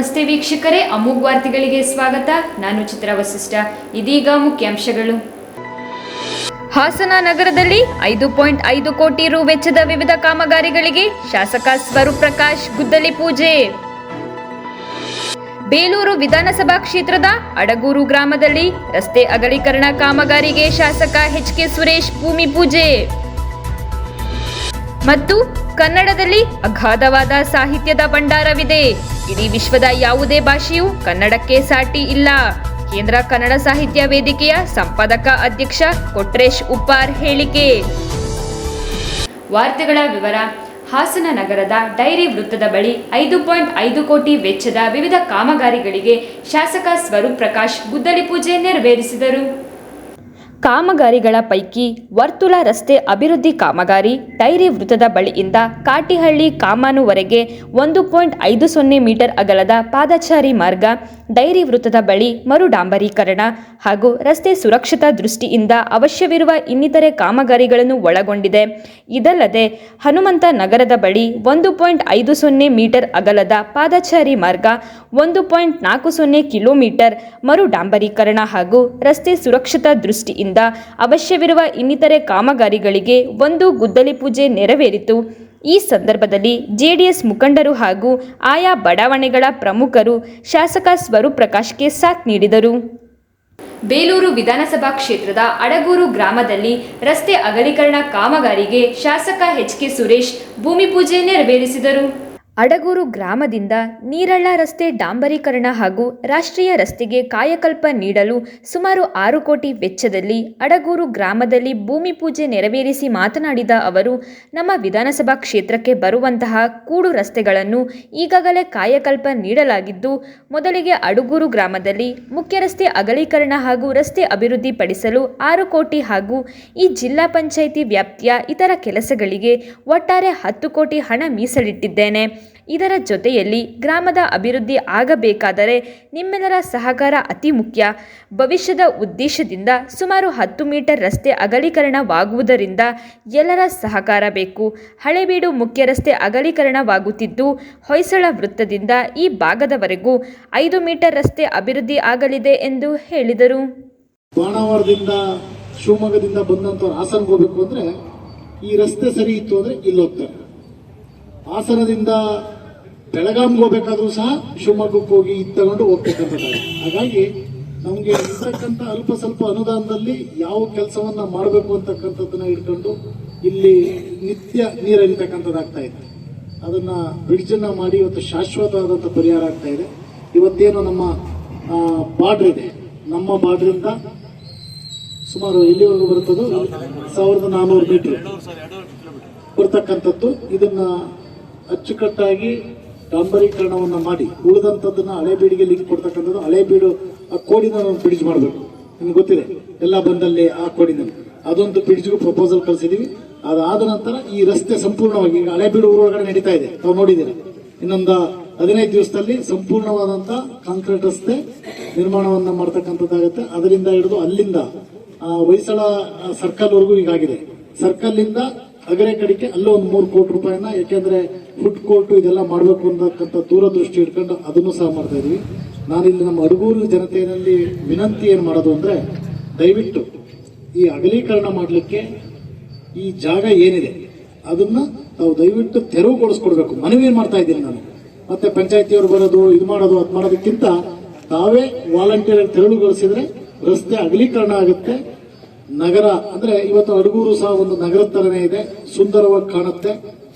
ನಮಸ್ತೆ ವೀಕ್ಷಕರೇ, ಅಮೋಘ್ ವಾರ್ತೆಗಳಿಗೆ ಸ್ವಾಗತ. ನಾನು ಚಿತ್ರ ವಸಿಷ್ಠ. ಇದೀಗ ಮುಖ್ಯಾಂಶಗಳು. ಹಾಸನ ನಗರದಲ್ಲಿ ಐದು ಪಾಯಿಂಟ್ ಐದು ಕೋಟಿ ರು ವೆಚ್ಚದ ವಿವಿಧ ಕಾಮಗಾರಿಗಳಿಗೆ ಶಾಸಕ ಸ್ವರೂಪ್ ಪ್ರಕಾಶ್ ಗುದ್ದಲಿ ಪೂಜೆ. ಬೇಲೂರು ವಿಧಾನಸಭಾ ಕ್ಷೇತ್ರದ ಅಡಗೂರು ಗ್ರಾಮದಲ್ಲಿ ರಸ್ತೆ ಅಗಲೀಕರಣ ಕಾಮಗಾರಿಗೆ ಶಾಸಕ ಎಚ್ ಕೆ ಸುರೇಶ್ ಭೂಮಿ ಪೂಜೆ. ಮತ್ತು ಕನ್ನಡದಲ್ಲಿ ಅಗಾಧವಾದ ಸಾಹಿತ್ಯದ ಭಂಡಾರವಿದೆ. ಇಡೀ ವಿಶ್ವದ ಯಾವುದೇ ಭಾಷೆಯು ಕನ್ನಡಕ್ಕೆ ಸಾಟಿ ಇಲ್ಲ. ಕೇಂದ್ರ ಕನ್ನಡ ಸಾಹಿತ್ಯ ವೇದಿಕೆಯ ಸಂಪಾದಕ ಅಧ್ಯಕ್ಷ ಕೊಟ್ರೇಶ್ ಉಪ್ಪಾರ್ ಹೇಳಿಕೆ. ವಾರ್ತೆಗಳ ವಿವರ. ಹಾಸನ ನಗರದ ಡೈರಿ ವೃತ್ತದ ಬಳಿ ಐದು ಪಾಯಿಂಟ್ ಐದು ಕೋಟಿ ವೆಚ್ಚದ ವಿವಿಧ ಕಾಮಗಾರಿಗಳಿಗೆ ಶಾಸಕ ಸ್ವರೂಪ್ ಪ್ರಕಾಶ್ ಗುದ್ದಲಿ ಪೂಜೆ ನೆರವೇರಿಸಿದರು. ಕಾಮಗಾರಿಗಳ ಪೈಕಿ ವರ್ತುಲ ರಸ್ತೆ ಅಭಿವೃದ್ಧಿ ಕಾಮಗಾರಿ ಡೈರಿ ವೃತ್ತದ ಬಳಿಯಿಂದ ಕಾಟಿಹಳ್ಳಿ ಕಾಮಾನುವರೆಗೆ ಒಂದು ಪಾಯಿಂಟ್ ಐದು ಸೊನ್ನೆ ಮೀಟರ್ ಅಗಲದ ಪಾದಚಾರಿ ಮಾರ್ಗ, ಡೈರಿ ವೃತ್ತದ ಬಳಿ ಮರು ಡಾಂಬರೀಕರಣ ಹಾಗೂ ರಸ್ತೆ ಸುರಕ್ಷತಾ ದೃಷ್ಟಿಯಿಂದ ಅವಶ್ಯವಿರುವ ಇನ್ನಿತರೆ ಕಾಮಗಾರಿಗಳನ್ನು ಒಳಗೊಂಡಿದೆ. ಇದಲ್ಲದೆ ಹನುಮಂತ ನಗರದ ಬಳಿ ಒಂದು ಪಾಯಿಂಟ್ ಐದು ಸೊನ್ನೆ ಮೀಟರ್ ಅಗಲದ ಪಾದಚಾರಿ ಮಾರ್ಗ, ಒಂದು ಪಾಯಿಂಟ್ ನಾಲ್ಕು ಸೊನ್ನೆ ಕಿಲೋಮೀಟರ್ ಮರು ಡಾಂಬರೀಕರಣ ಹಾಗೂ ರಸ್ತೆ ಸುರಕ್ಷತಾ ದೃಷ್ಟಿಯಿಂದ ಅವಶ್ಯವಿರುವ ಇನ್ನಿತರೆ ಕಾಮಗಾರಿಗಳಿಗೆ ಒಂದು ಗುದ್ದಲಿ ಪೂಜೆ ನೆರವೇರಿತು. ಈ ಸಂದರ್ಭದಲ್ಲಿ ಜೆಡಿಎಸ್ ಮುಖಂಡರು ಹಾಗೂ ಆಯಾ ಬಡಾವಣೆಗಳ ಪ್ರಮುಖರು ಶಾಸಕ ಸ್ವರೂಪ್ ಪ್ರಕಾಶ್ಗೆ ಸಾಥ್ ನೀಡಿದರು. ಬೇಲೂರು ವಿಧಾನಸಭಾ ಕ್ಷೇತ್ರದ ಅಡಗೂರು ಗ್ರಾಮದಲ್ಲಿ ರಸ್ತೆ ಅಗಲೀಕರಣ ಕಾಮಗಾರಿಗೆ ಶಾಸಕ ಎಚ್ ಕೆ ಸುರೇಶ್ ಭೂಮಿ ಪೂಜೆ ನೆರವೇರಿಸಿದರು. ಅಡಗೂರು ಗ್ರಾಮದಿಂದ ನೀರಳ್ಳ ರಸ್ತೆ ಡಾಂಬರೀಕರಣ ಹಾಗೂ ರಾಷ್ಟ್ರೀಯ ರಸ್ತೆಗೆ ಕಾಯಕಲ್ಪ ನೀಡಲು ಸುಮಾರು ಆರು ಕೋಟಿ ವೆಚ್ಚದಲ್ಲಿ ಅಡಗೂರು ಗ್ರಾಮದಲ್ಲಿ ಭೂಮಿ ಪೂಜೆ ನೆರವೇರಿಸಿ ಮಾತನಾಡಿದ ಅವರು, ನಮ್ಮ ವಿಧಾನಸಭಾ ಕ್ಷೇತ್ರಕ್ಕೆ ಬರುವಂತಹ ಕೂಡು ರಸ್ತೆಗಳನ್ನು ಈಗಾಗಲೇ ಕಾಯಕಲ್ಪ ನೀಡಲಾಗಿದ್ದು, ಮೊದಲಿಗೆ ಅಡಗೂರು ಗ್ರಾಮದಲ್ಲಿ ಮುಖ್ಯ ರಸ್ತೆ ಅಗಲೀಕರಣ ಹಾಗೂ ರಸ್ತೆ ಅಭಿವೃದ್ಧಿಪಡಿಸಲು ಆರು ಕೋಟಿ ಹಾಗೂ ಈ ಜಿಲ್ಲಾ ಪಂಚಾಯಿತಿ ವ್ಯಾಪ್ತಿಯ ಇತರ ಕೆಲಸಗಳಿಗೆ ಒಟ್ಟಾರೆ ಹತ್ತು ಕೋಟಿ ಹಣ ಮೀಸಲಿಟ್ಟಿದ್ದೇನೆ. ಇದರ ಜೊತೆಯಲ್ಲಿ ಗ್ರಾಮದ ಅಭಿವೃದ್ಧಿ ಆಗಬೇಕಾದರೆ ನಿಮ್ಮೆಲ್ಲರ ಸಹಕಾರ ಅತಿ ಮುಖ್ಯ. ಭವಿಷ್ಯದ ಉದ್ದೇಶದಿಂದ ಸುಮಾರು ಹತ್ತು ಮೀಟರ್ ರಸ್ತೆ ಅಗಲೀಕರಣವಾಗುವುದರಿಂದ ಎಲ್ಲರ ಸಹಕಾರ ಬೇಕು. ಹಳೆಬೀಡು ಮುಖ್ಯ ರಸ್ತೆ ಅಗಲೀಕರಣವಾಗುತ್ತಿದ್ದು, ಹೊಯ್ಸಳ ವೃತ್ತದಿಂದ ಈ ಭಾಗದವರೆಗೂ ಐದು ಮೀಟರ್ ರಸ್ತೆ ಅಭಿವೃದ್ಧಿ ಆಗಲಿದೆ ಎಂದು ಹೇಳಿದರು. ಶಿವಮೊಗ್ಗದಿಂದ ಬಂದಂತ ಹಾಸನ್ಗೆ ಹೋಗ್ಬೇಕು ಅಂದ್ರೆ ಈ ರಸ್ತೆ ಸರಿ ಇತ್ತು ಅಂದ್ರೆ ಇಲ್ಲೋಗ್ತಾರೆ ಹಾಸನದಿಂದ ಬೆಳಗಾಂಗೆ ಹೋಗ್ಬೇಕಾದ್ರೂ ಸಹ ಶಿವಮೊಗ್ಗಕ್ಕೆ ಹೋಗಿ ಇದು ತಗೊಂಡು ಹಾಗಾಗಿ ನಮಗೆ ಇರ್ತಕ್ಕಂಥ ಅಲ್ಪ ಸ್ವಲ್ಪ ಅನುದಾನದಲ್ಲಿ ಯಾವ ಕೆಲಸವನ್ನ ಮಾಡಬೇಕು ಅಂತಕ್ಕಂಥದ್ದನ್ನ ಇಟ್ಕೊಂಡು ಇಲ್ಲಿ ನಿತ್ಯ ನೀರು ಹರಿತಕ್ಕಂಥದ್ದಾಗ್ತಾ ಇದೆ. ಅದನ್ನ ಬ್ರಿಡ್ಜ್ ಅನ್ನ ಮಾಡಿ ಇವತ್ತು ಶಾಶ್ವತವಾದಂಥ ಪರಿಹಾರ ಆಗ್ತಾ ಇದೆ. ಇವತ್ತೇನು ನಮ್ಮ ಬಾರ್ಡರ್ ಇದೆ. ನಮ್ಮ ಬಾರ್ಡ್ರಿಂದ ಸುಮಾರು ಎಲ್ಲಿವರೆಗೂ ಬರ್ತದೋ ಸಾವಿರದ ನಾನ್ನೂರು ಮೀಟರ್. ಬರ್ತಕ್ಕಂಥದ್ದು. ಇದನ್ನ ಅಚ್ಚುಕಟ್ಟಾಗಿ ಡಾಂಬರೀಕರಣವನ್ನ ಮಾಡಿ ಉಳಿದಂಥದ್ದನ್ನು ಹಳೆಬೀಡಿಗೆ ಲಿಂಕ್ ಕೊಡ್ತಕ್ಕಂಥದ್ದು ಹಳೆಬೀಡು ಆ ಕೋಡಿನ ಒಂದು ಬ್ರಿಡ್ಜ್ ಮಾಡಬೇಕು. ನಿಮ್ಗೆ ಗೊತ್ತಿದೆ, ಎಲ್ಲ ಬಂದಲ್ಲಿ ಆ ಕೋಡಿನಲ್ಲಿ. ಅದೊಂದು ಬ್ರಿಡ್ಜ್ಗೂ ಪ್ರಪೋಸಲ್ ಕಳಿಸಿದ್ದೀವಿ ಅದಾದ ನಂತರ ಈ ರಸ್ತೆ ಸಂಪೂರ್ಣವಾಗಿ, ಈಗ ಹಳೆಬೀಡು ಊರೊಳಗಡೆ ನಡೀತಾ ಇದೆ, ತಾವು ನೋಡಿದ್ದೀರಾ? ಇನ್ನೊಂದು ಹದಿನೈದು ದಿವಸದಲ್ಲಿ ಸಂಪೂರ್ಣವಾದಂಥ ಕಾಂಕ್ರೀಟ್ ರಸ್ತೆ ನಿರ್ಮಾಣವನ್ನು ಮಾಡ್ತಕ್ಕಂಥದ್ದಾಗುತ್ತೆ. ಅದರಿಂದ ಹಿಡಿದು ಅಲ್ಲಿಂದ ಹೊಯ್ಸಳ ಸರ್ಕಲ್ವರೆಗೂ ಈಗಾಗಿದೆ ಸರ್ಕಲ್ ಇಂದ ಅಗರೆ ಕಡೆಗೆ ಅಲ್ಲೇ ಒಂದು ಮೂರು ಕೋಟಿ ರೂಪಾಯಿನ ಯಾಕೆಂದ್ರೆ ಫುಡ್ ಕೋರ್ಟ್ ಇದೆಲ್ಲ ಮಾಡಬೇಕು ಅನ್ನತಕ್ಕಂಥ ದೂರದೃಷ್ಟಿ ಇಟ್ಕೊಂಡು ಅದನ್ನು ಸಹ ಮಾಡ್ತಾ ಇದೀವಿ. ನಾನಿಲ್ಲಿ ನಮ್ಮ ಅಡಗೂರು ಜನತೆಯಲ್ಲಿ ವಿನಂತಿ ಏನು ಮಾಡೋದು ಅಂದ್ರೆ, ದಯವಿಟ್ಟು ಈ ಅಗಲೀಕರಣ ಮಾಡಲಿಕ್ಕೆ ಈ ಜಾಗ ಏನಿದೆ, ಅದನ್ನ ತಾವು ದಯವಿಟ್ಟು ತೆರವುಗೊಳಿಸ್ಕೊಡ್ಬೇಕು. ಮನವಿ ಏನು ಮಾಡ್ತಾ ಇದ್ದೀನಿ ನಾನು? ಮತ್ತೆ ಪಂಚಾಯತಿಯವರು ಬರೋದು, ಇದು ಮಾಡೋದು, ಅದು ಮಾಡೋದಕ್ಕಿಂತ ತಾವೇ ವಾಲಂಟಿಯರ್ ತೆರವುಗೊಳಿಸಿದ್ರೆ ರಸ್ತೆ ಅಗಲೀಕರಣ ಆಗುತ್ತೆ. ನಗರ, ಅಂದ್ರೆ ಇವತ್ತು ಅಡಗೂರು ಸಹ ಒಂದು ನಗರ ತರನೇ ಇದೆ, ಸುಂದರವಾಗಿ ಕಾಣುತ್ತೆ.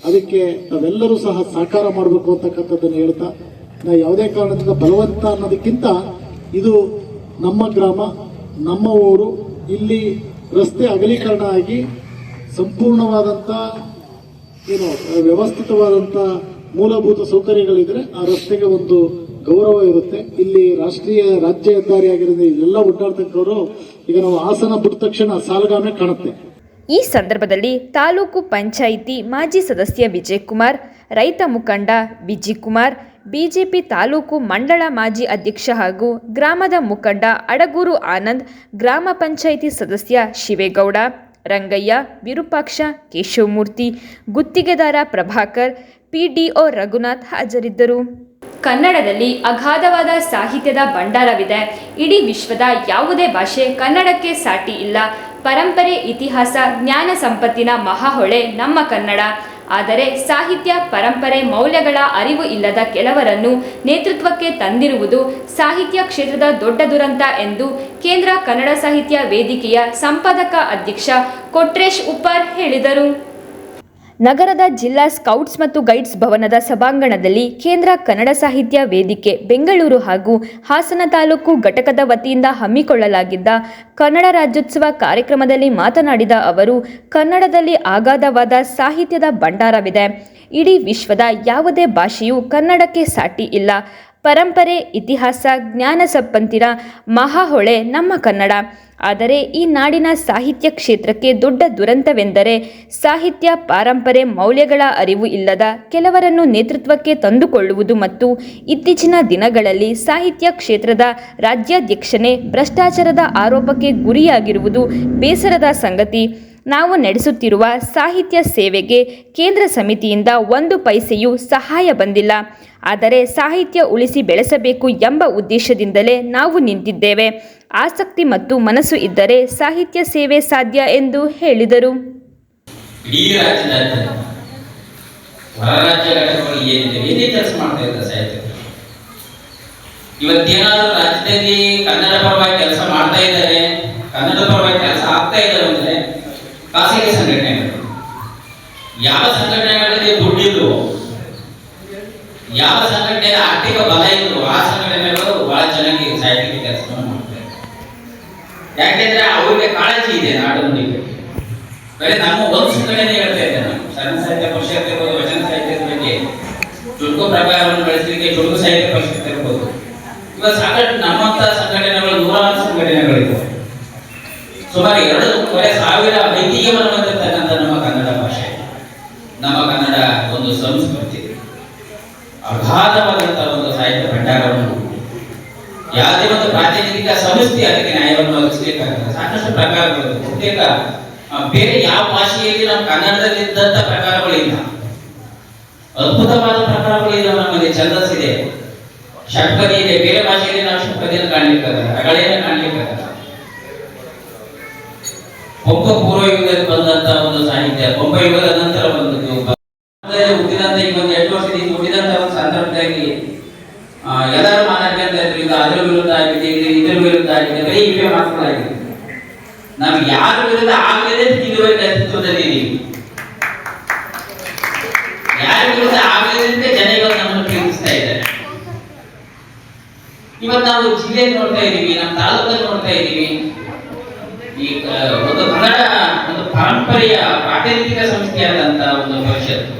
ಅದಕ್ಕೆ ನಾವೆಲ್ಲರೂ ಸಹ ಸಹಕಾರ ಮಾಡಬೇಕು ಅಂತಕ್ಕಂಥದ್ದನ್ನು ಹೇಳ್ತಾ, ನಾ ಯಾವುದೇ ಕಾರಣದಿಂದ ಬಲವಂತ ಅನ್ನೋದಕ್ಕಿಂತ ಇದು ನಮ್ಮ ಗ್ರಾಮ, ನಮ್ಮ ಊರು, ಇಲ್ಲಿ ರಸ್ತೆ ಅಗಲೀಕರಣ ಆಗಿ ಸಂಪೂರ್ಣವಾದಂತ ಏನು ವ್ಯವಸ್ಥಿತವಾದಂತ ಮೂಲಭೂತ ಸೌಕರ್ಯಗಳಿದ್ರೆ ಆ ರಸ್ತೆಗೆ ಒಂದು ಗೌರವ ಇರುತ್ತೆ. ಇಲ್ಲಿ ರಾಷ್ಟ್ರೀಯ ರಾಜ್ಯ ಹೆದ್ದಾರಿ ಆಗಿರೋದ್ರಿಂದ ಇಲ್ಲೆಲ್ಲ ಓಡಾಡ್ತಕ್ಕವರು ಈಗ ನಾವು ಹಾಸನ ಬಿಟ್ಟ ತಕ್ಷಣ ಸಾಲಗಾಮೆ ಕಾಣುತ್ತೆ. ಈ ಸಂದರ್ಭದಲ್ಲಿ ತಾಲೂಕು ಪಂಚಾಯಿತಿ ಮಾಜಿ ಸದಸ್ಯ ವಿಜಯ್ ಕುಮಾರ್ ರೈತ ಮುಖಂಡ ವಿಜಿಕುಮಾರ್, ಬಿಜೆಪಿ ತಾಲೂಕು ಮಂಡಳ ಮಾಜಿ ಅಧ್ಯಕ್ಷ ಹಾಗೂ ಗ್ರಾಮದ ಮುಖಂಡ ಅಡಗೂರು ಆನಂದ್, ಗ್ರಾಮ ಪಂಚಾಯಿತಿ ಸದಸ್ಯ ಶಿವೇಗೌಡ, ರಂಗಯ್ಯ, ವಿರೂಪಾಕ್ಷ, ಕೇಶವಮೂರ್ತಿ, ಗುತ್ತಿಗೆದಾರ ಪ್ರಭಾಕರ್, ಪಿಡಿಒ ರಘುನಾಥ್ ಹಾಜರಿದ್ದರು. ಕನ್ನಡದಲ್ಲಿ ಅಗಾಧವಾದ ಸಾಹಿತ್ಯದ ಭಂಡಾರವಿದೆ. ಇಡೀ ವಿಶ್ವದ ಯಾವುದೇ ಭಾಷೆ ಕನ್ನಡಕ್ಕೆ ಸಾಟಿ ಇಲ್ಲ. ಪರಂಪರೆ, ಇತಿಹಾಸ, ಜ್ಞಾನ ಸಂಪತ್ತಿನ ಮಹಾಹೊಳೆ ನಮ್ಮ ಕನ್ನಡ. ಆದರೆ ಸಾಹಿತ್ಯ, ಪರಂಪರೆ, ಮೌಲ್ಯಗಳ ಅರಿವು ಇಲ್ಲದ ಕೆಲವರನ್ನು ನೇತೃತ್ವಕ್ಕೆ ತಂದಿರುವುದು ಸಾಹಿತ್ಯ ಕ್ಷೇತ್ರದ ದೊಡ್ಡ ದುರಂತ ಎಂದು ಕೇಂದ್ರ ಕನ್ನಡ ಸಾಹಿತ್ಯ ವೇದಿಕೆಯ ಸಂಪಾದಕ ಅಧ್ಯಕ್ಷ ಕೊಟ್ರೇಶ್ ಉಪ್ಪರ್ ಹೇಳಿದರು. ನಗರದ ಜಿಲ್ಲಾ ಸ್ಕೌಟ್ಸ್ ಮತ್ತು ಗೈಡ್ಸ್ ಭವನದ ಸಭಾಂಗಣದಲ್ಲಿ ಕೇಂದ್ರ ಕನ್ನಡ ಸಾಹಿತ್ಯ ವೇದಿಕೆ, ಬೆಂಗಳೂರು ಹಾಗೂ ಹಾಸನ ತಾಲೂಕು ಘಟಕದ ವತಿಯಿಂದ ಹಮ್ಮಿಕೊಳ್ಳಲಾಗಿದ್ದ ಕನ್ನಡ ರಾಜ್ಯೋತ್ಸವ ಕಾರ್ಯಕ್ರಮದಲ್ಲಿ ಮಾತನಾಡಿದ ಅವರು, ಕನ್ನಡದಲ್ಲಿ ಅಗಾಧವಾದ ಸಾಹಿತ್ಯದ ಭಂಡಾರವಿದೆ. ಇಡೀ ವಿಶ್ವದ ಯಾವುದೇ ಭಾಷೆಯೂ ಕನ್ನಡಕ್ಕೆ ಸಾಟಿ ಇಲ್ಲ. ಪರಂಪರೆ, ಇತಿಹಾಸ, ಜ್ಞಾನ ಸಪ್ಪಂತಿರ ಮಹಾಹೊಳೆ ನಮ್ಮ ಕನ್ನಡ. ಆದರೆ ಈ ನಾಡಿನ ಸಾಹಿತ್ಯ ಕ್ಷೇತ್ರಕ್ಕೆ ದೊಡ್ಡ ದುರಂತವೆಂದರೆ ಸಾಹಿತ್ಯ ಪಾರಂಪರೆ ಮೌಲ್ಯಗಳ ಅರಿವು ಇಲ್ಲದ ಕೆಲವರನ್ನು ನೇತೃತ್ವಕ್ಕೆ ತಂದುಕೊಳ್ಳುವುದು ಮತ್ತು ಇತ್ತೀಚಿನ ದಿನಗಳಲ್ಲಿ ಸಾಹಿತ್ಯ ಕ್ಷೇತ್ರದ ರಾಜ್ಯಾಧ್ಯಕ್ಷನೇ ಭ್ರಷ್ಟಾಚಾರದ ಆರೋಪಕ್ಕೆ ಗುರಿಯಾಗಿರುವುದು ಬೇಸರದ ಸಂಗತಿ. ನಾವು ನಡೆಸುತ್ತಿರುವ ಸಾಹಿತ್ಯ ಸೇವೆಗೆ ಕೇಂದ್ರ ಸಮಿತಿಯಿಂದ ಒಂದು ಪೈಸೆಯೂ ಸಹಾಯ ಬಂದಿಲ್ಲ. ಆದರೆ ಸಾಹಿತ್ಯ ಉಳಿಸಿ ಬೆಳೆಸಬೇಕು ಎಂಬ ಉದ್ದೇಶದಿಂದಲೇ ನಾವು ನಿಂತಿದ್ದೇವೆ. ಆಸಕ್ತಿ ಮತ್ತು ಮನಸ್ಸು ಇದ್ದರೆ ಸಾಹಿತ್ಯ ಸೇವೆ ಸಾಧ್ಯ ಎಂದು ಹೇಳಿದರು. ಇವತ್ತೇನಾದ್ರೂ ರಾಜ್ಯದಲ್ಲಿ ಕನ್ನಡ ಪರವಾಗಿ ಕೆಲಸ ಮಾಡ್ತಾ ಇದ್ದಾರೆ, ಕನ್ನಡ ಪರವಾಗಿ ಕೆಲಸ ಆಗ್ತಾ ಇದ್ದಾರೆ ಅಂದ್ರೆ ಖಾಸಗಿ ಸಂಘಟನೆಗಳು ಯಾವ ಸಂಘಟನೆಗಳಲ್ಲಿ ದುಡ್ಡಿದ್ರು ಯಾವ ಸಂಘಟನೆ ಆರ್ಥಿಕ ಬಲ ಇದ್ರು ಆ ಸಂಘಟನೆಗಳು ಬಹಳ ಚೆನ್ನಾಗಿ ಸಾಹಿತ್ಯ ಕೆಲಸವನ್ನು ಮಾಡ್ತಾರೆ. ಯಾಕೆಂದ್ರೆ ಅವರಿಗೆ ಕಾಳಜಿ ಇದೆ ನಾಡು ನುಡಿ ಬಗ್ಗೆ ಬರೀ ನಮ್ಮ ಒಂದು ಸಂಘಟನೆ ಹೇಳ್ತಾ ಇದ್ದೆ ನಾನು. ಸಣ್ಣ ಸಾಹಿತ್ಯ ಪರಿಷತ್ ಇರ್ಬೋದು, ವಚನ ಸಾಹಿತ್ಯದ ಬಗ್ಗೆ. ಚುಟುಕು ಪ್ರಕಾರವನ್ನು ಬೆಳೆಸಲಿಕ್ಕೆ ಚುಟುಕು ಸಾಹಿತ್ಯ ಪರಿಷತ್ ಇರ್ಬೋದು. ಇವಾಗ ಸಾಕಷ್ಟು ನಮ್ಮಂತ ಸಂಘಟನೆಗಳು ನೂರಾರು ಸಂಘಟನೆಗಳಿವೆ. ಸುಮಾರು ಎರಡು ಸಾವಿರ ಐತಿಹ್ಯವನ್ನು ಹೊಂದಿರತಕ್ಕಂಥ ನಮ್ಮ ಕನ್ನಡ ಭಾಷೆ ನಮ್ಮ ಕನ್ನಡ ಒಂದು ಸಂಸ್ಕೃತಿ. ಅಗಾಧವಾದಂತಹ ಒಂದು ಸಾಹಿತ್ಯ ಭಂಡಾರವನ್ನು ಯಾವುದೇ ಒಂದು ಪ್ರಾತಿನಿಧಿಕ ಸಂಸ್ಥೆ ಅದಕ್ಕೆ ನ್ಯಾಯವನ್ನು ಒದಗಿಸಬೇಕಾಗುತ್ತೆ ಸಾಕಷ್ಟು ಪ್ರಕಾರಗಳು ಬಹುತೇಕ ಬೇರೆ ಯಾವ ಭಾಷೆಯಲ್ಲಿ ನಮ್ಮ ಕನ್ನಡದಲ್ಲಿ ಇದ್ದಂತ ಪ್ರಕಾರಗಳಿಲ್ಲ. ಅದ್ಭುತವಾದ ಪ್ರಕಾರಗಳಿಲ್ಲ ನಮ್ಮಲ್ಲಿ. ಛಂದಸ್ಸಿದೆ ಷಟ್ಪದಿ ಇದೆ. ಬೇರೆ ಭಾಷೆಯಲ್ಲಿ ನಾವು ಷಟ್ಪದಿಯನ್ನು ಕಾಣ್ಲಿಕ್ಕಾಗಲ್ಲ. ರಗಳೆಯನ್ನು ಕಾಣ್ಲಿಕ್ಕಾಗಲ್ಲ. ಪಂಪ ಪೂರ್ವ ಯುಗದಲ್ಲಿ ಬಂದಂತ ಒಂದು ಸಾಹಿತ್ಯ ಪಂಪ ಯುಗದ ನಂತರ ಬಂದದ್ದು ಭಾರತದಲ್ಲಿ ಹುಟ್ಟಿದಂತ ಈ ಒಂದು ಎಂಟು ವರ್ಷದಿಂದ ಹುಟ್ಟಿದಂತ ಒಂದು ಸಂದರ್ಭದಲ್ಲಿ ಆ, ಎಲ್ಲರೂ ಮಾತಾಡ್ಕೊಂತ ಇದ್ರು ಇದು ಅದ್ರ ವಿರುದ್ಧ ಆಗಿದೆ ಇದು ಬರೀ ಇವೇ ಮಾತುಗಳಾಗಿದೆ ನಾವು ಯಾರ ವಿರುದ್ಧ ಆಗಲಿದೆ ಇದುವರೆಗೆ ಅಸ್ತಿತ್ವದಲ್ಲಿ ಯಾರ ವಿರುದ್ಧ ಜನಗಳು ನಮ್ಮನ್ನು ಪ್ರೀತಿಸ್ತಾ ಇದ್ದಾರೆ. ಇವತ್ತು ನಾವು ಜಿಲ್ಲೆ ನೋಡ್ತಾ ಇದೀವಿ ನಮ್ಮ ತಾಲೂಕಲ್ಲಿ ನೋಡ್ತಾ ಇದೀವಿ ಈ ಒಂದು ಕನ್ನಡ ಒಂದು ಪರಂಪರೆಯ ಪ್ರಾತಿನಿಧಿಕ ಸಂಸ್ಥೆಯಾದಂತ ಒಂದು ಪರಿಷತ್ತು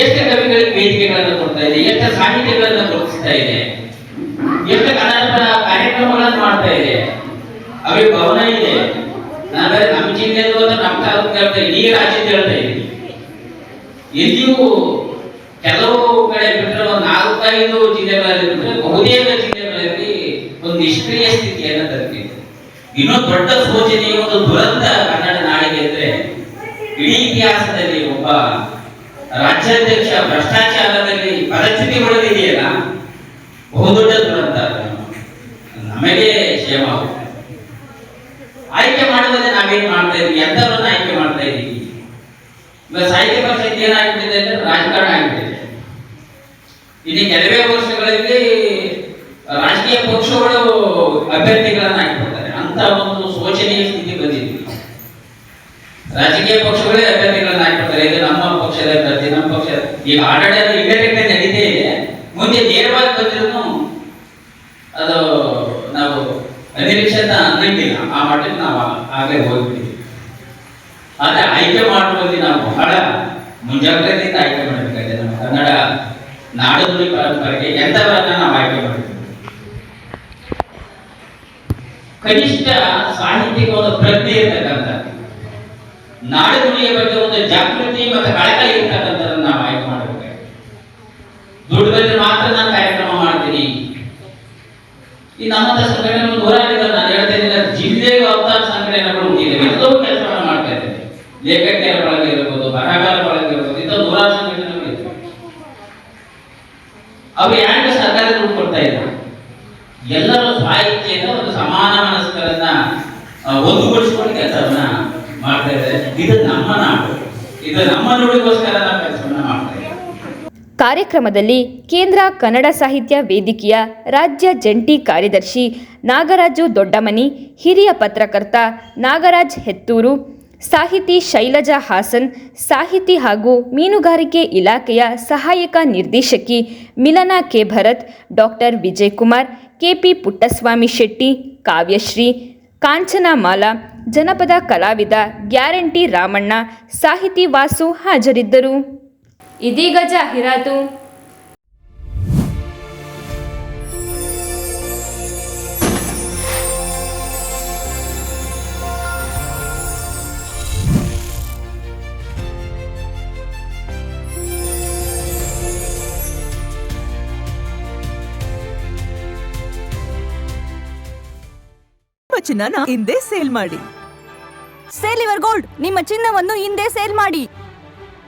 ಎಷ್ಟು ಕವಿಗಳಿಗೆ ವೇದಿಕೆಗಳನ್ನು ಕೊಡ್ತಾ ಇದೆ, ಎಷ್ಟು ಸಾಹಿತ್ಯಗಳನ್ನು ಗುರುತಿಸ್ತಾ ಇದೆ, ಎಷ್ಟು ಕನ್ನಡ ಕಾರ್ಯಕ್ರಮಗಳನ್ನು ಮಾಡ್ತಾ ಇದೆ. ಅವರಿಗೆ ಭವನ ಇದೆ. ನಾನು ನಮ್ಮ ಜಿಲ್ಲೆ ನಮ್ಮ ತಾಲೂಕು ಹೇಳ್ತಾ ಈ ರಾಜ್ಯದ ಹೇಳ್ತಾ ಇದ್ದೀನಿ. ಎಲ್ಲಿಯೂ ಕೆಲವು ಕಡೆ ಬಿಟ್ಟರೆ ಒಂದು ನಾಲ್ಕೈದು ಜಿಲ್ಲೆಗಳಲ್ಲಿ ಬಿಟ್ಟರೆ ಬಹುತೇಕ ಜಿಲ್ಲೆಗಳಲ್ಲಿ ಒಂದು ನಿಷ್ಕ್ರಿಯ ಸ್ಥಿತಿಯನ್ನು ತಲುಪಿದೆ. ಇನ್ನೂ ದೊಡ್ಡ ಸೂಚನೆ ಒಂದು ದುರಂತ ಕನ್ನಡ ನಾಡಿಗೆ ಅಂದ್ರೆ ಇಡೀ ಇತಿಹಾಸದಲ್ಲಿ ಒಬ್ಬ ರಾಜ್ಯಾಧ್ಯಕ್ಷ ಭ್ರಷ್ಟಾಚಾರದಲ್ಲಿ ಪರಿಸ್ಥಿತಿ ಒಳಗಿದೆಯಲ್ಲ ಬಹುದೊಡ್ಡ. ನಮಗೆ ಕ್ಷೇಮ ಆಯ್ಕೆ ಮಾಡುವುದೇ ನಾವೇನ್ ಮಾಡ್ತಾ ಇದ್ವಿ ಎಂಥವ್ರನ್ನ ಆಯ್ಕೆ ಮಾಡ್ತಾ ಇದ್ದೀವಿ? ಇವಾಗ ಸಾಹಿತ್ಯ ಪರಿಷತ್ ಏನಾಗ್ಬಿಟ್ಟಿದೆ ಅಂದ್ರೆ ರಾಜಕಾರಣ ಆಗ್ಬಿಟ್ಟಿದೆ. ಇನ್ನು ಕೆಲವೇ ವರ್ಷಗಳಲ್ಲಿ ರಾಜಕೀಯ ಪಕ್ಷಗಳು ಅಭ್ಯರ್ಥಿಗಳನ್ನ ಹಾಕಿಬಿಡ್ತಾರೆ. ಅಂತ ಒಂದು ಶೋಚನೀಯ ಸ್ಥಿತಿ ಬಂದಿದೆ. ರಾಜಕೀಯ ಪಕ್ಷಗಳೇ ಅಭ್ಯರ್ಥಿಗಳನ್ನ ಹಾಕಿಬಿಡ್ತಾರೆ. ಇದು ನಮ್ಮ ಪಕ್ಷದ ಅಭ್ಯರ್ಥಿ, ನಮ್ಮ ಪಕ್ಷ ಈಗ ಆಡಳಿತ ಇಂಡೈರೆಕ್ಟ್ ನಡೀತಾ ಇದೆ ಮುಂದೆ ನೇರವಾಗಿ ಬಂದಿರೂ ಅದು ನಾವು ಅನಿರೀಕ್ಷಿತ ಮಟ್ಟಕ್ಕೆ ನಾವು ಆಗಲೇ ಹೋಗ್ತೀವಿ. ಆದರೆ ಆಯ್ಕೆ ಮಾಡುವಲ್ಲಿ ನಾವು ಬಹಳ ಮುಂಜಾಗ್ರತೆಯಿಂದ ಆಯ್ಕೆ ಮಾಡಬೇಕಾಗಿದೆ ನಮ್ಮ ಕನ್ನಡ ನಾಡುನುಡಿ ಪರಂಪರೆಗೆ ಎಂಥವರನ್ನ ನಾವು ಆಯ್ಕೆ ಮಾಡಬೇಕು ಕನಿಷ್ಠ ಸಾಹಿತ್ಯಕ್ಕೆ ಒಂದು ಪ್ರಜ್ಞೆ ಇರ್ತಕ್ಕಂಥ ನಾಡುನುಡಿಯ ಬಗ್ಗೆ ಒಂದು ಜಾಗೃತಿ ಮತ್ತು ಕಳಕಳಿ ಇರತಕ್ಕಂಥದ್ದನ್ನು ನಾವು ಆಯ್ಕೆ ಮಾಡಬೇಕಾಗಿದೆ ದುಡ್ಡು ಬಂದ್ರೆ ಮಾತ್ರ ನಾನು ಕಾರ್ಯಕ್ರಮ ಮಾಡ್ತೀನಿ. ಈ ನಮ್ಮಂತ ಸಂಘಟನೆ ನೂರಾರಿದ್ದಾರೆ ಕೆಲಸಗಳನ್ನು ಕೊಡುತ್ತಿದ್ದೇವೆ ಎಲ್ಲವೂ ಕೆಲಸವನ್ನು ಮಾಡ್ತಾ ಇದ್ದೇವೆ. ಲೇಖಕಿಯರ ಒಳಗೆ ಇರಬಹುದು ಬರಹಗಾರ ಒಳಗೆ ಇರಬಹುದು ಇಂಥ ದುರಾಸನಗಳು ನಮಗೆ ಅವು ಯಾಕೆ ಸರ್ಕಾರ ದುಡ್ಡು ಕೊಡ್ತಾ ಇಲ್ಲ? ಎಲ್ಲರೂ ಸಾಹಿತ್ಯದ ಒಂದು ಸಮಾನ ಮನಸ್ಕರನ್ನ ಒಂದುಗೂಡಿಸಿಕೊಂಡು ಕೆಲಸವನ್ನ ಮಾಡ್ತಾ ಇದ್ದಾರೆ. ಇದು ನಮ್ಮ ನಾಡು. ಇದು ನಮ್ಮ ನುಡಿಗೋಸ್ಕರ ನಾವು ಕೆಲಸವನ್ನ ಮಾಡ್ತಾ ಕಾರ್ಯಕ್ರಮದಲ್ಲಿ ಕೇಂದ್ರ ಕನ್ನಡ ಸಾಹಿತ್ಯ ವೇದಿಕೆಯ ರಾಜ್ಯ ಜಂಟಿ ಕಾರ್ಯದರ್ಶಿ ನಾಗರಾಜು ದೊಡ್ಡಮನಿ, ಹಿರಿಯ ಪತ್ರಕರ್ತ ನಾಗರಾಜ್ ಹೆತ್ತೂರು, ಸಾಹಿತಿ ಶೈಲಜಾ ಹಾಸನ್, ಸಾಹಿತಿ ಹಾಗೂ ಮೀನುಗಾರಿಕೆ ಇಲಾಖೆಯ ಸಹಾಯಕ ನಿರ್ದೇಶಕಿ Milana K. Bharat, doctor Vijayakumar, KP Puttaswamy Shetty, Kavyashree Kanchana Mala ಜನಪದ ಕಲಾವಿದ ಗ್ಯಾರಂಟಿ ರಾಮಣ್ಣ, ಸಾಹಿತಿ ವಾಸು ಹಾಜರಿದ್ದರು. ಇದೀಗ ಜಾಹೀರಾತು. ಚಿನ್ನನ ಹಿಂದೆ ಸೇಲ್ ಮಾಡಿ. ಸೇಲ್ ಯುವರ್ ಗೋಲ್ಡ್ ನಿಮ್ಮ ಚಿನ್ನವನ್ನು ಹಿಂದೆ ಸೇಲ್ ಮಾಡಿ.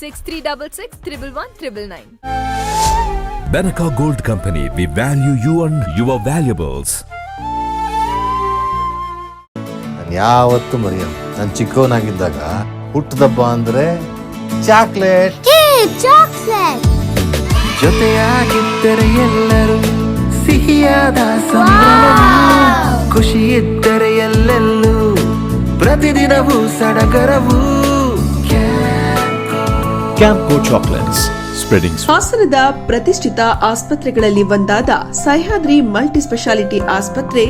Six three double six triple one triple nine Benaca Gold Company, we value you and your valuables. ನಾನು ಯಾವತ್ತೂ ಮರೆಯಲ್ಲ. ನಾನು ಚಿಕ್ಕವನಾಗಿದ್ದಾಗ ಹುಟ್ಟದಬ್ಬ ಅಂದ್ರೆ ಚಾಕ್ಲೇಟ್. ಜೊತೆಯಾಗಿದ್ದರೆ ಎಲ್ಲರೂ ಸಿಹಿಯಾದ ಖುಷಿ ಇದ್ದರೆ ಎಲ್ಲೆಲ್ಲೂ ಪ್ರತಿದಿನವೂ ಸಡಗರವು Camco ಚಾಕ್ಲೇಟ್ಸ್ spreading ಹಾಸನದ ಪ್ರತಿಷ್ಠಿತ ಆಸ್ಪತ್ರೆಗಳಲ್ಲಿ ಒಂದಾದ ಸಹ್ಯಾದ್ರಿ ಮಲ್ಟಿ ಸ್ಪೆಷಾಲಿಟಿ ಆಸ್ಪತ್ರೆ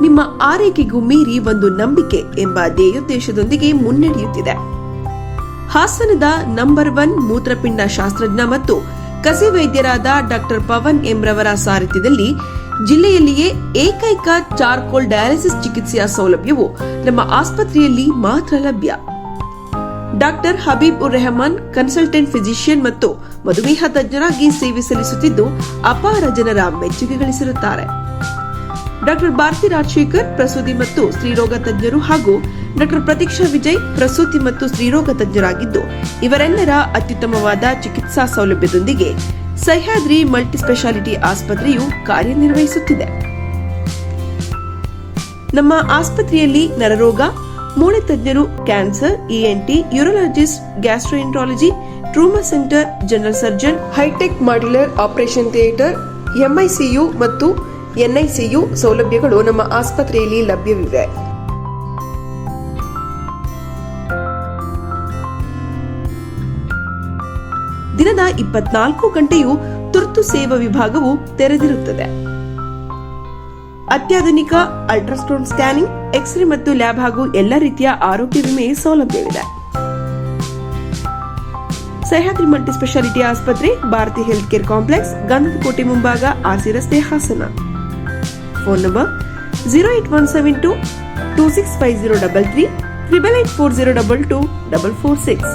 ನಿಮ್ಮ ಆರೈಕೆಗೂ ಮೀರಿ ಒಂದು ನಂಬಿಕೆ ಎಂಬ ಧ್ಯೇಯೋದ್ದೇಶದೊಂದಿಗೆ ಮುನ್ನಡೆಯುತ್ತಿದೆ. ಹಾಸನದ ನಂಬರ್ ಒನ್ ಮೂತ್ರಪಿಂಡ ಶಾಸ್ತ್ರಜ್ಞ ಮತ್ತು ಕಸಿ ವೈದ್ಯರಾದ ಡಾಕ್ಟರ್ ಪವನ್ ಎಂರವರ ಸಾರಥ್ಯದಲ್ಲಿ ಜಿಲ್ಲೆಯಲ್ಲಿಯೇ ಏಕೈಕ ಚಾರ್ಕೋಲ್ ಡಯಾಲಿಸಿಸ್ ಚಿಕಿತ್ಸೆಯ ಸೌಲಭ್ಯವು ನಮ್ಮ ಆಸ್ಪತ್ರೆಯಲ್ಲಿ ಮಾತ್ರ ಲಭ್ಯ. ಡಾಕ್ಟರ್ ಹಬೀಬ್ ಉರ್ ರೆಹಮಾನ್, ಕನ್ಸಲ್ಟೆಂಟ್ ಫಿಸಿಷಿಯನ್ ಮತ್ತು ಮಧುಮೇಹ ತಜ್ಞರಾಗಿ ಸೇವೆ ಸಲ್ಲಿಸುತ್ತಿದ್ದು, ಅಪಾರ ಜನರ ಮೆಚ್ಚುಗೆ ಗಳಿಸಿರುತ್ತಾರೆ. ಡಾಕ್ಟರ್ ಭಾರತಿ ರಾಜಶೇಖರ್, ಪ್ರಸೂತಿ ಮತ್ತು ಸ್ತ್ರೀರೋಗ ತಜ್ಞರು ಹಾಗೂ ಡಾಕ್ಟರ್ ಪ್ರತೀಕ್ಷಾ ವಿಜಯ್, ಪ್ರಸೂತಿ ಮತ್ತು ಸ್ತ್ರೀರೋಗ ತಜ್ಞರಾಗಿದ್ದು, ಇವರೆಲ್ಲರ ಅತ್ಯುತ್ತಮವಾದ ಚಿಕಿತ್ಸಾ ಸೌಲಭ್ಯದೊಂದಿಗೆ ಸಹ್ಯಾದ್ರಿ ಮಲ್ಟಿ ಸ್ಪೆಷಾಲಿಟಿ ಆಸ್ಪತ್ರೆಯು ಕಾರ್ಯನಿರ್ವಹಿಸುತ್ತಿದೆ. ನಮ್ಮ ಆಸ್ಪತ್ರೆಯಲ್ಲಿ ನರರೋಗ ಮೂಳೆ ತಜ್ಞರು, cancer ENT urologist, gastroenterology, trauma centre, general surgeon, hitech modular operation theatre MICU ಮತ್ತು ಎನ್ಐಸಿಯು ಸೌಲಭ್ಯಗಳು ನಮ್ಮ ಆಸ್ಪತ್ರೆಯಲ್ಲಿ ಲಭ್ಯವಿವೆ. ದಿನದ ಇಪ್ಪತ್ನಾಲ್ಕು ಗಂಟೆಯೂ ತುರ್ತು ಸೇವಾ ವಿಭಾಗವು ತೆರೆದಿರುತ್ತದೆ. ಅತ್ಯಾಧುನಿಕ ಅಲ್ಟ್ರಾಸೌಂಡ್ ಸ್ಕ್ಯಾನಿಂಗ್, ಎಕ್ಸ್ರೇ ಮತ್ತು ಲ್ಯಾಬ್ ಹಾಗೂ ಎಲ್ಲ ರೀತಿಯ ಆರೋಗ್ಯ ವಿಮೆ ಸೌಲಭ್ಯವಿದೆ. ಸಹ್ಯಾದ್ರಿ ಮಲ್ಟಿ ಸ್ಪೆಷಾಲಿಟಿ ಆಸ್ಪತ್ರೆ, ಭಾರತಿ ಹೆಲ್ತ್ ಕೇರ್ ಕಾಂಪ್ಲೆಕ್ಸ್ ಗಂಧದ ಕೋಟೆ ಮುಂಭಾಗ, ಆರ್ಸಿ ರಸ್ತೆ, Hassan. Phone number zero eight one seven two two six five zero double three triple eight four zero double two double four six.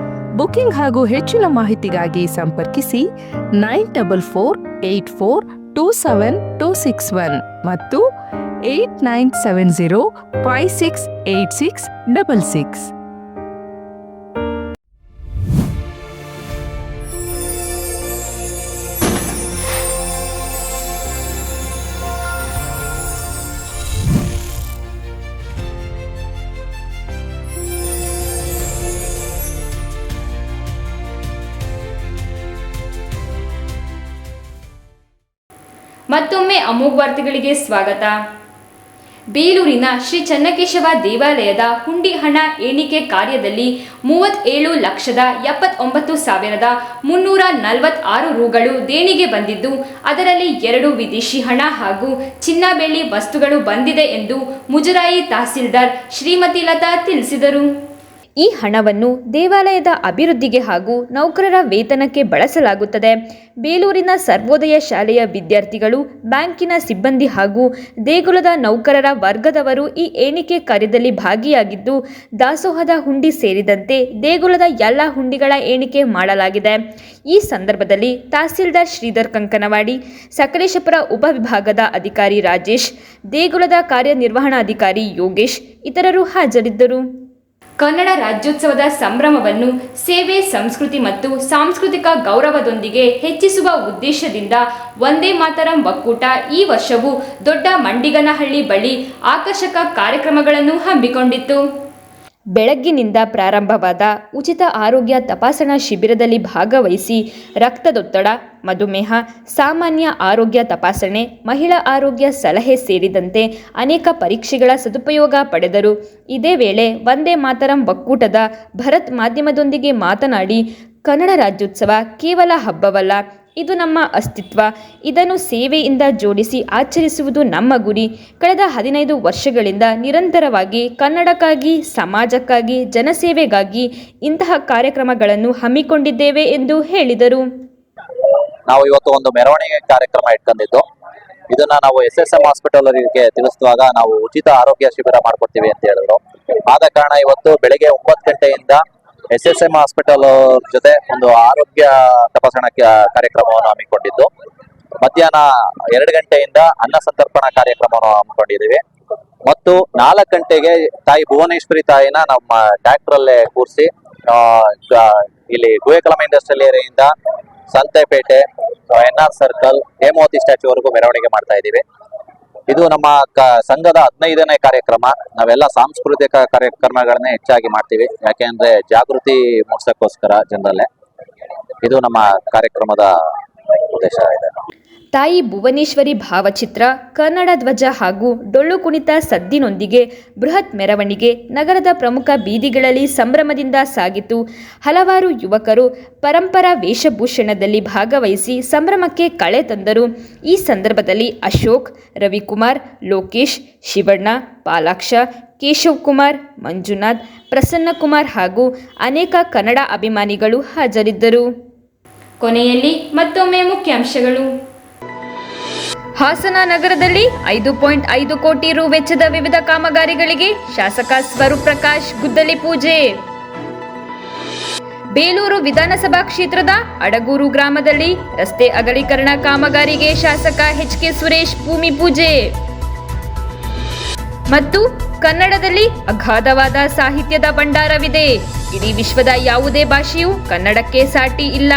Booking ಹಾಗೂ ಹೆಚ್ಚಿನ ಮಾಹಿತಿಗಾಗಿ ಸಂಪರ್ಕಿಸಿ nine double four eight four two seven two six one ಮತ್ತು eight nine seven zero five six eight six double six. ಮತ್ತೊಮ್ಮೆ ಅಮೋಘ ವಾರ್ತೆಗಳಿಗೆ ಸ್ವಾಗತ. ಬೇಲೂರಿನ ಶ್ರೀ ಚನ್ನಕೇಶವ ದೇವಾಲಯದ ಹುಂಡಿ ಹಣ ಎಣಿಕೆ ಕಾರ್ಯದಲ್ಲಿ ಮೂವತ್ತೇಳು ಲಕ್ಷದ ಎಪ್ಪತ್ತೊಂಬತ್ತು ಸಾವಿರದ ಮುನ್ನೂರ ನಲವತ್ತಾರು ರೂಗಳು ದೇಣಿಗೆ ಬಂದಿದ್ದು, ಅದರಲ್ಲಿ ಎರಡು ವಿದೇಶಿ ಹಣ ಹಾಗೂ ಚಿನ್ನ ಬೆಳ್ಳಿ ವಸ್ತುಗಳು ಬಂದಿದೆ ಎಂದು ಮುಜರಾಯಿ ತಹಸೀಲ್ದಾರ್ ಶ್ರೀಮತಿ ಲತಾ ತಿಳಿಸಿದರು. ಈ ಹಣವನ್ನು ದೇವಾಲಯದ ಅಭಿವೃದ್ಧಿಗೆ ಹಾಗೂ ನೌಕರರ ವೇತನಕ್ಕೆ ಬಳಸಲಾಗುತ್ತದೆ. ಬೇಲೂರಿನ ಸರ್ವೋದಯ ಶಾಲೆಯ ವಿದ್ಯಾರ್ಥಿಗಳು, ಬ್ಯಾಂಕಿನ ಸಿಬ್ಬಂದಿ ಹಾಗೂ ದೇಗುಲದ ನೌಕರರ ವರ್ಗದವರು ಈ ಎಣಿಕೆ ಕಾರ್ಯದಲ್ಲಿ ಭಾಗಿಯಾಗಿದ್ದು, ದಾಸೋಹದ ಹುಂಡಿ ಸೇರಿದಂತೆ ದೇಗುಲದ ಎಲ್ಲ ಹುಂಡಿಗಳ ಎಣಿಕೆ ಮಾಡಲಾಗಿದೆ. ಈ ಸಂದರ್ಭದಲ್ಲಿ ತಹಸೀಲ್ದಾರ್ ಶ್ರೀಧರ್ ಕಂಕನವಾಡಿ, ಸಕಲೇಶಪುರ ಉಪವಿಭಾಗದ ಅಧಿಕಾರಿ ರಾಜೇಶ್, ದೇಗುಲದ ಕಾರ್ಯನಿರ್ವಹಣಾಧಿಕಾರಿ ಯೋಗೇಶ್ ಇತರರು ಹಾಜರಿದ್ದರು. ಕನ್ನಡ ರಾಜ್ಯೋತ್ಸವದ ಸಂಭ್ರಮವನ್ನು ಸೇವೆ, ಸಂಸ್ಕೃತಿ ಮತ್ತು ಸಾಂಸ್ಕೃತಿಕ ಗೌರವದೊಂದಿಗೆ ಹೆಚ್ಚಿಸುವ ಉದ್ದೇಶದಿಂದ ಒಂದೇ ಮಾತರಂ ಒಕ್ಕೂಟ ಈ ವರ್ಷವೂ ದೊಡ್ಡ ಮಂಡಿಗನಹಳ್ಳಿ ಬಳಿ ಆಕರ್ಷಕ ಕಾರ್ಯಕ್ರಮಗಳನ್ನು ಹಮ್ಮಿಕೊಂಡಿತ್ತು. ಬೆಳಗ್ಗಿನಿಂದ ಪ್ರಾರಂಭವಾದ ಉಚಿತ ಆರೋಗ್ಯ ತಪಾಸಣಾ ಶಿಬಿರದಲ್ಲಿ ಭಾಗವಹಿಸಿ ರಕ್ತದೊತ್ತಡ, ಮಧುಮೇಹ, ಸಾಮಾನ್ಯ ಆರೋಗ್ಯ ತಪಾಸಣೆ, ಮಹಿಳಾ ಆರೋಗ್ಯ ಸಲಹೆ ಸೇರಿದಂತೆ ಅನೇಕ ಪರೀಕ್ಷೆಗಳ ಸದುಪಯೋಗ ಪಡೆದರು. ಇದೇ ವೇಳೆ ವಂದೇ ಮಾತರಂ ಒಕ್ಕೂಟದ ಭರತ್ ಮಾಧ್ಯಮದೊಂದಿಗೆ ಮಾತನಾಡಿ, ಕನ್ನಡ ರಾಜ್ಯೋತ್ಸವ ಕೇವಲ ಹಬ್ಬವಲ್ಲ ಇದು ನಮ್ಮ ಅಸ್ತಿತ್ವ. ಇದನ್ನು ಸೇವೆಯಿಂದ ಜೋಡಿಸಿ ಆಚರಿಸುವುದು ನಮ್ಮ ಗುರಿ. ಕಳೆದ ಹದಿನೈದು ವರ್ಷಗಳಿಂದ ನಿರಂತರವಾಗಿ ಕನ್ನಡಕ್ಕಾಗಿ, ಸಮಾಜಕ್ಕಾಗಿ, ಜನಸೇವೆಗಾಗಿ ಇಂತಹ ಕಾರ್ಯಕ್ರಮಗಳನ್ನು ಹಮ್ಮಿಕೊಂಡಿದ್ದೇವೆ ಎಂದು ಹೇಳಿದರು. ನಾವು ಇವತ್ತು ಒಂದು ಮೆರವಣಿಗೆ ಕಾರ್ಯಕ್ರಮ ಇಟ್ಕೊಂಡಿದ್ದು. ಇದನ್ನ ನಾವು ಎಸ್ ಎಸ್ ಎಂ ಹಾಸ್ಪಿಟಲ್ ತಿಳಿಸುವಾಗ ನಾವು ಉಚಿತ ಆರೋಗ್ಯ ಶಿಬಿರ ಮಾಡ್ಕೊಡ್ತೀವಿ ಅಂತ ಹೇಳಿದ್ರು. ಆದ ಕಾರಣ ಇವತ್ತು ಬೆಳಗ್ಗೆ ಒಂಬತ್ತು ಗಂಟೆಯಿಂದ ಎಸ್ ಎಸ್ ಎಂ ಹಾಸ್ಪಿಟಲ್ ಜೊತೆ ಒಂದು ಆರೋಗ್ಯ ತಪಾಸಣಾ ಕಾರ್ಯಕ್ರಮವನ್ನು ಹಮ್ಮಿಕೊಂಡಿದ್ದು. ಮಧ್ಯಾಹ್ನ ಎರಡು ಗಂಟೆಯಿಂದ ಅನ್ನ ಸಂತರ್ಪಣಾ ಕಾರ್ಯಕ್ರಮವನ್ನು ಹಮ್ಮಿಕೊಂಡಿದ್ದೀವಿ. ಮತ್ತು ನಾಲ್ಕು ಗಂಟೆಗೆ ತಾಯಿ ಭುವನೇಶ್ವರಿ ತಾಯಿನ ನಮ್ಮ ಟ್ರ್ಯಾಕ್ಟರ್ ಅಲ್ಲೇ ಕೂರಿಸಿ ಇಲ್ಲಿ ಗುಹೆಕಲಮ industrial ಏರಿಯಿಂದ Santhepete, N R circle, Hemavathi ಸ್ಟ್ಯಾಚ್ಯೂವರೆಗೂ ಮೆರವಣಿಗೆ ಮಾಡ್ತಾ ಇದ್ದೀವಿ. ಇದು ನಮ್ಮ ಸಂಘದ ಹದಿನೈದನೇ ಕಾರ್ಯಕ್ರಮ. ನಾವೆಲ್ಲ ಸಾಂಸ್ಕೃತಿಕ ಕಾರ್ಯಕ್ರಮಗಳನ್ನೇ ಹೆಚ್ಚಾಗಿ ಮಾಡ್ತೀವಿ. ಯಾಕೆಂದ್ರೆ ಜಾಗೃತಿ ಮೂಡಿಸೋಕ್ಕೋಸ್ಕರ ಜನರಲ್ಲೇ. ಇದು ನಮ್ಮ ಕಾರ್ಯಕ್ರಮದ ಉದ್ದೇಶ. ಇದೆ ತಾಯಿ ಭುವನೇಶ್ವರಿ ಭಾವಚಿತ್ರ, ಕನ್ನಡ ಧ್ವಜ ಹಾಗೂ ಡೊಳ್ಳು ಕುಣಿತ ಸದ್ದಿನೊಂದಿಗೆ ಬೃಹತ್ ಮೆರವಣಿಗೆ ನಗರದ ಪ್ರಮುಖ ಬೀದಿಗಳಲ್ಲಿ ಸಂಭ್ರಮದಿಂದ ಸಾಗಿತು. ಹಲವಾರು ಯುವಕರು ಪರಂಪರಾ ವೇಷಭೂಷಣದಲ್ಲಿ ಭಾಗವಹಿಸಿ ಸಂಭ್ರಮಕ್ಕೆ ಕಳೆ ತಂದರು. ಈ ಸಂದರ್ಭದಲ್ಲಿ ಅಶೋಕ್, ರವಿಕುಮಾರ್, ಲೋಕೇಶ್, ಶಿವಣ್ಣ, ಪಾಲಾಕ್ಷ, ಕೇಶವ್ ಕುಮಾರ್, ಮಂಜುನಾಥ್, ಪ್ರಸನ್ನಕುಮಾರ್ ಹಾಗೂ ಅನೇಕ ಕನ್ನಡ ಅಭಿಮಾನಿಗಳು ಹಾಜರಿದ್ದರು. ಕೊನೆಯಲ್ಲಿ ಮತ್ತೊಮ್ಮೆ ಮುಖ್ಯಾಂಶಗಳು. ಹಾಸನ ನಗರದಲ್ಲಿ ಐದು ಪಾಯಿಂಟ್ ಐದು ಕೋಟಿ ರು ವೆಚ್ಚದ ವಿವಿಧ ಕಾಮಗಾರಿಗಳಿಗೆ ಶಾಸಕ ಸ್ವರೂಪ್ ಗುದ್ದಲಿ ಪೂಜೆ. ಬೇಲೂರು ವಿಧಾನಸಭಾ ಕ್ಷೇತ್ರದ ಅಡಗೂರು ಗ್ರಾಮದಲ್ಲಿ ರಸ್ತೆ ಅಗಲೀಕರಣ ಕಾಮಗಾರಿಗೆ ಶಾಸಕ ಎಚ್ ಕೆ ಸುರೇಶ್ ಭೂಮಿ ಪೂಜೆ. ಮತ್ತು ಕನ್ನಡದಲ್ಲಿ ಅಗಾಧವಾದ ಸಾಹಿತ್ಯದ ಭಂಡಾರವಿದೆ. ಇಡೀ ವಿಶ್ವದ ಯಾವುದೇ ಭಾಷೆಯೂ ಕನ್ನಡಕ್ಕೆ ಸಾಟಿ ಇಲ್ಲ.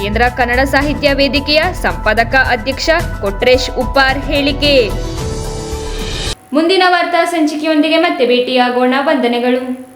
ಕೇಂದ್ರ ಕನ್ನಡ ಸಾಹಿತ್ಯ ವೇದಿಕೆಯ ಸಂಪಾದಕ ಅಧ್ಯಕ್ಷ ಕೊಟ್ರೇಶ್ ಉಪ್ಪಾರ್ ಹೇಳಿಕೆ. ಮುಂದಿನ ವಾರ್ತಾ ಸಂಚಿಕೆಯೊಂದಿಗೆ ಮತ್ತೆ ಭೇಟಿಯಾಗೋಣ. ವಂದನೆಗಳು.